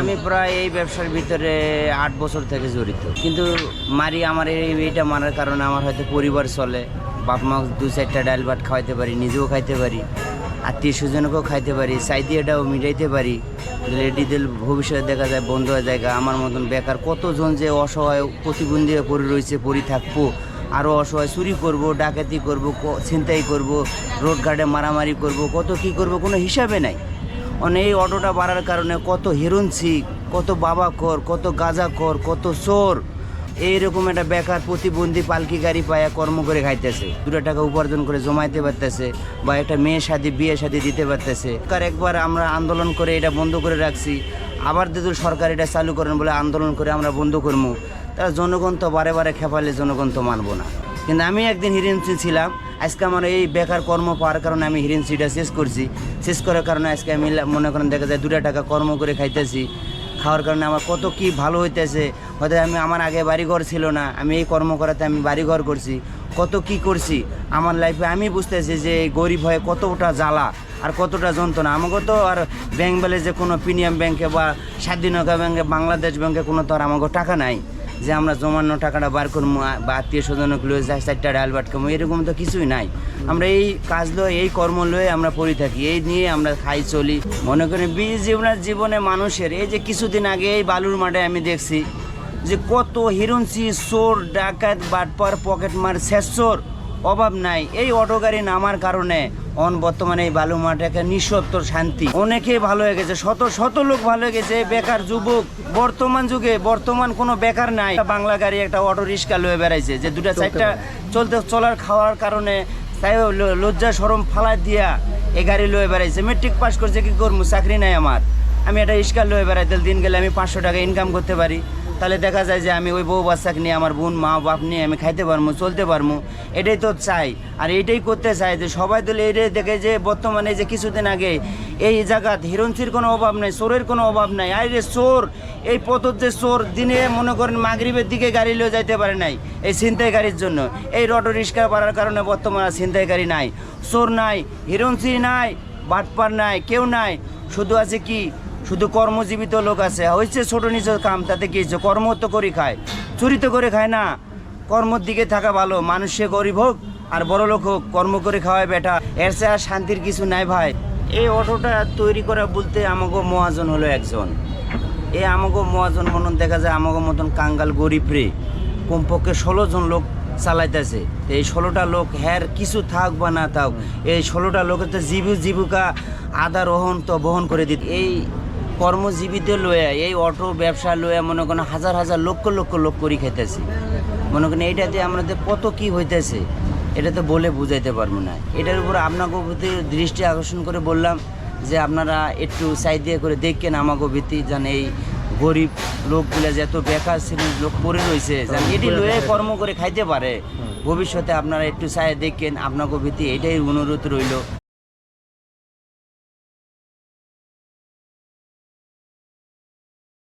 আমি প্রায় এই ব্যবসার ভিতরে আট বছর থেকে জড়িত। কিন্তু মারি আমার এই এইটা মারার কারণে আমার হয়তো পরিবার চলে। বাপ মা দু চারটা ডাল ভাত খাওয়াইতে পারি, নিজেও খাইতে পারি, আত্মীয় স্বজনকেও খাইতে পারি, চাইদিয়াটাও মিটাইতে পারি। লেডিদের ভবিষ্যতে দেখা যায়, বন্ধ হয়ে যায় আমার মতন বেকার। কতজন যে অসহায় প্রতিবন্ধী হয়ে পড়ে রয়েছে, পড়ে থাকব আরও অসহায় চুরি করব, ডাকাতি করব ছিনতাই করব, রোড ঘাটে মারামারি করব, কত কি করব, কোনো হিসাবে নাই। মানে এই অটোটা বাড়ার কারণে কত হিরুনছি কত বাবা কর, কত গাঁজা কর, কত চোর, এইরকম একটা বেকার প্রতিবন্ধী পালকি গাড়ি পায়া কর্ম করে খাইতেছে। দুটো টাকা উপার্জন করে জমাইতে পারতেছে বা একটা মেয়ে শাদি বিয়ে শাদি দিতে পারতেছে। কার একবার আমরা আন্দোলন করে এটা বন্ধ করে রাখছি। আবার যদি সরকার এটা চালু করেন বলে আন্দোলন করে আমরা বন্ধ করব তারা জনগণ তো বারে বারে খেপালে জনগণ তো মানবো না। কিন্তু আমি একদিন হিরেন্সি ছিলাম আজকে আমার এই বেকার কর্ম পাওয়ার কারণে আমি হিরেন্সিটা শেষ করছি। শেষ করার কারণে আজকে আমি মনে করেন দেখা যায় দুটা টাকা কর্ম করে খাইতেছি। খাওয়ার কারণে আমার কত কি ভালো হইতেছে। হয়তো আমি আমার আগে বাড়িঘর ছিল না, আমি এই কর্ম করাতে আমি বাড়িঘর করছি। কত কি করছি? আমার লাইফে আমি বুঝতেছি যে এই গরিব হয়ে কতটা জ্বালা আর কতটা যন্ত্রণা। আমাকে তো আর ব্যাংক ব্যালেন্সে কোনো প্রিমিয়াম ব্যাংকে বা স্বাধীনতা ব্যাংকে বাংলাদেশ ব্যাংকে কোনো তো আর আমাকে টাকা নাই। যে আমরা জমানো টাকাটা বার করব বা আত্মীয় স্বজনকে লয়ে যাই, চারটা ডাল বাট এরকম তো কিছুই নাই। আমরা এই কাজ লয়ে, এই কর্ম লয়ে আমরা পড়ে থাকি, এই নিয়ে আমরা খাই, চলি। মনে করি বীজ জীবনের জীবনে মানুষের, এই যে কিছুদিন আগে এই বালুর মাঠে আমি দেখছি যে কত হিরুনসি চোর, ডাকাত, বাটপার পকেট মার শেষর অভাব নাই। এই অটো গাড়ি নামার কারণে অন বর্তমানে এই বালু মাঠে একটা নিঃসত্তর শান্তি। অনেকেই ভালো হয়ে গেছে শত শত লোক ভালো হয়ে গেছে বেকার যুবক। বর্তমান যুগে বর্তমান কোনো বেকার নাই। বাংলা গাড়ি একটা অটো রিক্সা লয়ে বেড়াইছে যে দুটা চারটা চলতে চলার খাওয়ার কারণে তাই লজ্জা সরম ফালা দিয়া এই গাড়ি লয়ে বেড়াইছে। মেট্রিক পাস করছে কি করব? চাকরি নাই আমার। আমি একটা রিক্সা লয়ে বেড়াই তাহলে দিন গেলে আমি পাঁচশো টাকা ইনকাম করতে পারি। তাহলে দেখা যায় যে আমি ওই বউ বাচ্চাকে নিয়ে, আমার বোন, মা, বাপ নিয়ে আমি খাইতে পারব চলতে পারব এটাই তো চাই। আর এটাই করতে চাই যে সবাই তুলে এটাই দেখে যে বর্তমানে যে কিছুদিন আগে এই জায়গাত হিরঞ্চির কোনো অভাব নাই, চোরের কোনো অভাব নাই। আরে রে চোর, এই পথর যে চোর, দিনে মনে করেন মাগরিবের দিকে গাড়ি লয়ে যাইতে পারে নাই এই ছিনতাই গাড়ির জন্য। এই অটো রিক্সা পাড়ার কারণে বর্তমানে আর ছিনতাই গাড়ি নাই। চোর নাই হিরঞ্চি নাই, বাটপার নাই, কেউ নাই। শুধু আছে কি শুধু কর্মজীবিত লোক আছে। হয়েছে ছোট নিচ কাম, তাতে কি হয়েছে? কর্ম তো করে খায়? চুরি তো করে খায় না। কর্মর দিকে থাকা ভালো, মানুষে গরিব হোক আর বড় লোক হোক, কর্ম করে খাওয়ায় বেটা। এর চেয়ে আর শান্তির কিছু নাই ভাই। এই অটোটা তৈরি করা বলতে আমাকে মহাজন হলো একজন। এই আমাকে মহাজন মতন দেখা যায় আমাকে মতন কাঙ্গাল গরিব রে। কমপক্ষে ষোলো জন লোক চালাইতেছে। এই ষোলোটা লোক হ্যার কিছু থাক বা না থাক, এই ষোলোটা লোকের তো জীবু জীবিকা আদা রোহণ তো বহন করে দিত। এই কর্মজীবিত লয়ে এই অটো ব্যবসা লয়ে মনে করেন হাজার হাজার লক্ষ লক্ষ লোক করি খেতেছি মনে করেন এইটাতে আমাদের কত কি হইতেছে এটা তো বলে বুঝাইতে পারব না। এটার উপর আপনাকে প্রতি দৃষ্টি আকর্ষণ করে বললাম যে আপনারা একটু সাইড দিয়ে করে দেখেন আমাকে ভীতি যেন এই গরিব লোকগুলো যে এত বেকার শ্রেণির লোক পড়ে রয়েছে যেন এটি লয়ে কর্ম করে খাইতে পারে। ভবিষ্যতে আপনারা একটু চাই দেখেন আপনাকে ভীতি এটাই অনুরোধ রইল।